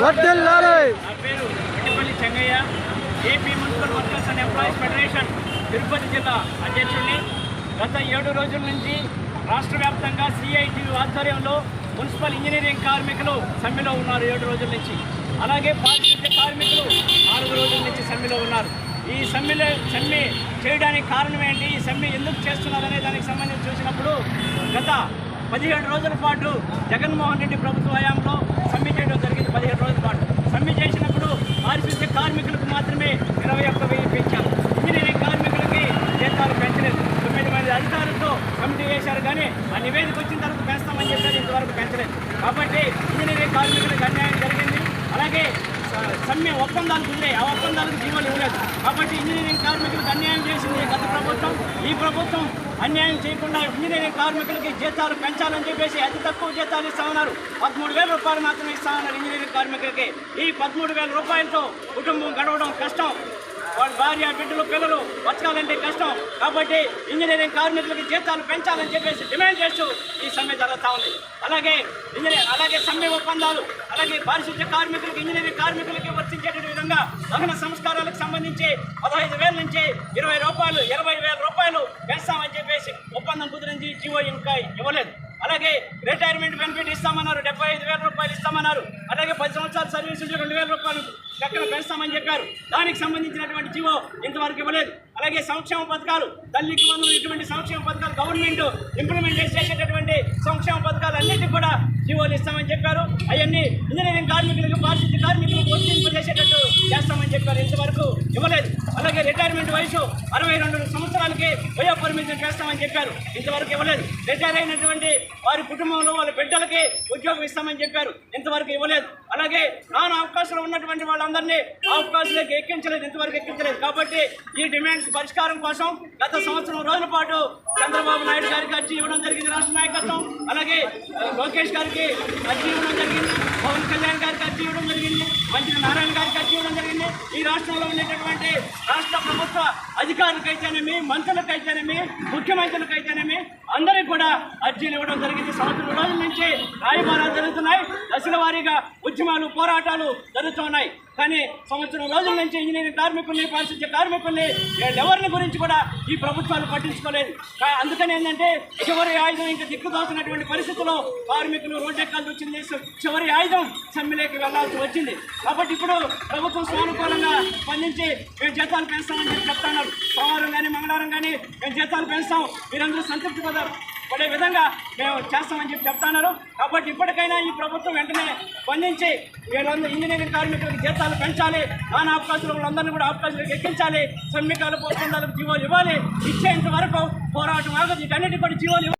నా పేరు Itipalli Chengaiah. AP municipal workers and employees federation Tirupati జిల్లా అధ్యక్షుడిని. గత ఏడు రోజుల నుంచి రాష్ట్ర వ్యాప్తంగా సిఐటి ఆధ్వర్యంలో మున్సిపల్ ఇంజనీరింగ్ కార్మికులు సమ్మెలో ఉన్నారు ఏడు రోజుల నుంచి. అలాగే పారిశుద్ధ్య కార్మికులు నాలుగు రోజుల నుంచి సమ్మెలో ఉన్నారు. ఈ సమ్మెలో సమ్మె చేయడానికి కారణం ఏంటి? ఈ సమ్మె ఎందుకు చేస్తున్నారనే దానికి సంబంధించి చూసినప్పుడు గత పదిహేడు రోజుల పాటు జగన్మోహన్ రెడ్డి ప్రభుత్వ హయాంలో సమ్మె చేయడం జరిగింది పదిహేడు రోజుల పాటు. సమ్మె చేసినప్పుడు పారిశుద్ధ్య కార్మికులకు మాత్రమే ఇరవై ఒక్క వెయ్యి పెంచారు. ఇంజనీరింగ్ కార్మికులకి జీతాలు పెంచలేదు. తొమ్మిది మంది అధికారులతో కమిటీ చేశారు కానీ ఆ నివేదిక వచ్చిన తర్వాత పెంచుతామని చెప్పారు ఇంతవరకు పెంచలేదు. కాబట్టి ఇంజనీరింగ్ కార్మికులకు అన్యాయం జరిగింది. అలాగే సమ్మె ఒప్పందాలకు ఉన్నాయి ఆ ఒప్పందాలకు జీవోలు ఇవ్వలేదు. కాబట్టి ఇంజనీరింగ్ కార్మికులకు అన్యాయం చేసింది గత ప్రభుత్వం. ఈ ప్రభుత్వం అన్యాయం చేయకుండా ఇంజనీరింగ్ కార్మికులకి జీతాలు పెంచాలని చెప్పేసి అతి తక్కువ జీతాలు ఇస్తా ఉన్నారు పదమూడు వేల రూపాయలు మాత్రమే ఇస్తా ఉన్నారు ఇంజనీరింగ్ కార్మికులకి. ఈ పదమూడు వేల రూపాయలతో కుటుంబం గడవడం కష్టం. వాళ్ళ భార్య బిడ్డలు పిల్లలు బతకాలంటే కష్టం. కాబట్టి ఇంజనీరింగ్ కార్మికులకి జీతాలు పెంచాలని చెప్పేసి డిమాండ్ చేస్తూ ఈ సమ్మె జరుగుతూ ఉంది. అలాగే ఇంజనీర్ అలాగే సమ్మె ఒప్పందాలు అలాగే పారిశుద్ధ్య కార్మికులకు ఇంజనీరింగ్ కార్మికులకి వర్తించేటువంటి విధంగా దహన సంస్కారాలకు సంబంధించి పదహైదు వేల నుంచి ఇరవై రూపాయలు ఇరవై వేల రూపాయలు పెంచామని చెప్పేసి ఒప్పందం కుదిరించి జీవో ఇంకా ఇవ్వలేదు. అలాగే రిటైర్మెంట్ బెనిఫిట్ ఇస్తామన్నారు. డెబ్బై ఐదు వేల రూపాయలు ఇస్తామన్నారు. అలాగే పది సంవత్సరాల సర్వీస్ ఉంటే రెండు వేల రూపాయలు లెక్కన పెంచుతామని చెప్పారు. దానికి సంబంధించినటువంటి జీవో ఇంతవరకు ఇవ్వలేదు. అలాగే సంక్షేమ పథకాలు తల్లికి వందలు ఇటువంటి సంక్షేమ పథకాలు గవర్నమెంట్ ఇంప్లిమెంట్ చేసేటటువంటి సంక్షేమ పథకాలు అన్నింటికి కూడా జీవోలు ఇస్తామని చెప్పారు. అవన్నీ ఇంజనీరింగ్ కార్మికులకు పారిశుద్ధ్య కార్మికులకు వర్తింపజేసేటట్టు చేస్తామని చెప్పారు. ఇంతవరకు ఇవ్వలేదు. అలాగే రిటైర్మెంట్ వయసు అరవై రెండు సంవత్సరాలకి వయో పరిమితం చేస్తామని చెప్పారు. ఇంతవరకు ఇవ్వలేదు. రిటైర్ అయినటువంటి వారి కుటుంబంలో వాళ్ళ బిడ్డలకి ఉద్యోగం ఇస్తామని చెప్పారు. ఇంతవరకు ఇవ్వలేదు. అలాగే నాన్ అవకాశాలు ఉన్నటువంటి వాళ్ళందరినీ అవకాశాలకు ఎక్కించలేదు. ఇంతవరకు ఎక్కించలేదు. కాబట్టి ఈ డిమాండ్స్ పరిష్కారం కోసం గత సంవత్సరం రోజుల పాటు చంద్రబాబు నాయుడు గారికి అర్జీ ఇవ్వడం జరిగింది రాష్ట్ర నాయకత్వం. అలాగే లోకేష్ గారికి అర్జీ ఇవ్వడం జరిగింది. పవన్ కళ్యాణ్ గారికి అర్జీ ఇవ్వడం జరిగింది. మంత్రి నారాయణ గారికి అర్జీ ఇవ్వడం జరిగింది. ఈ రాష్ట్రంలో ఉండేటటువంటి రాష్ట్ర ప్రభుత్వ అధికారులకైతేనేమి మంత్రులకైతేనేమి ముఖ్యమంత్రులకైతేనేమి అందరికీ కూడా అర్జీలు ఇవ్వడం జరిగింది. సంవత్సరం రోజుల నుంచి రాయబారాలు జరుగుతున్నాయి. దశల వారీగా ఉద్యమాలు పోరాటాలు జరుగుతున్నాయి కానీ సంవత్సరం రోజుల నుంచి ఇంజనీరింగ్ కార్మికుల్ని పారిశుద్ధ్య కార్మికుల్ని ఎవరిని గురించి కూడా ఈ ప్రభుత్వాలు పట్టించుకోలేదు. అందుకని ఏంటంటే చివరి ఆయుధం ఇంకా దిక్కుదోసినటువంటి పరిస్థితుల్లో కార్మికులు రోడ్డెక్కాల్సి వచ్చింది. చివరి ఆయుధం సమ్మెలోకి వెళ్ళాల్సి వచ్చింది. కాబట్టి ఇప్పుడు ప్రభుత్వం సానుకూలంగా స్పందించి మేము జీతాలు పెంచుతామని చెప్పి చెప్తున్నారు సోమవారం కానీ మంగళవారం కానీ మేము జీతాలు పెంచుతాం. మీరందరూ సంతృప్తి పడారు పడే విధంగా మేము చేస్తామని చెప్పి చెప్తున్నారు కాబట్టి ఇప్పటికైనా ఈ ప్రభుత్వం వెంటనే స్పందించి వీళ్ళందరూ ఇంజనీరింగ్ కార్మికులకు జీతాలు పెంచాలి నాన్ అవకాశాలు వాళ్ళందరినీ కూడా అవకాశాలకు ఎక్కించాలి సమ్మికాలు ఒప్పందాలకు జీవోలు ఇవ్వాలి. ఇచ్చేంత వరకు పోరాటం ఆగదు. వీటన్నిటి కూడా జీవోలు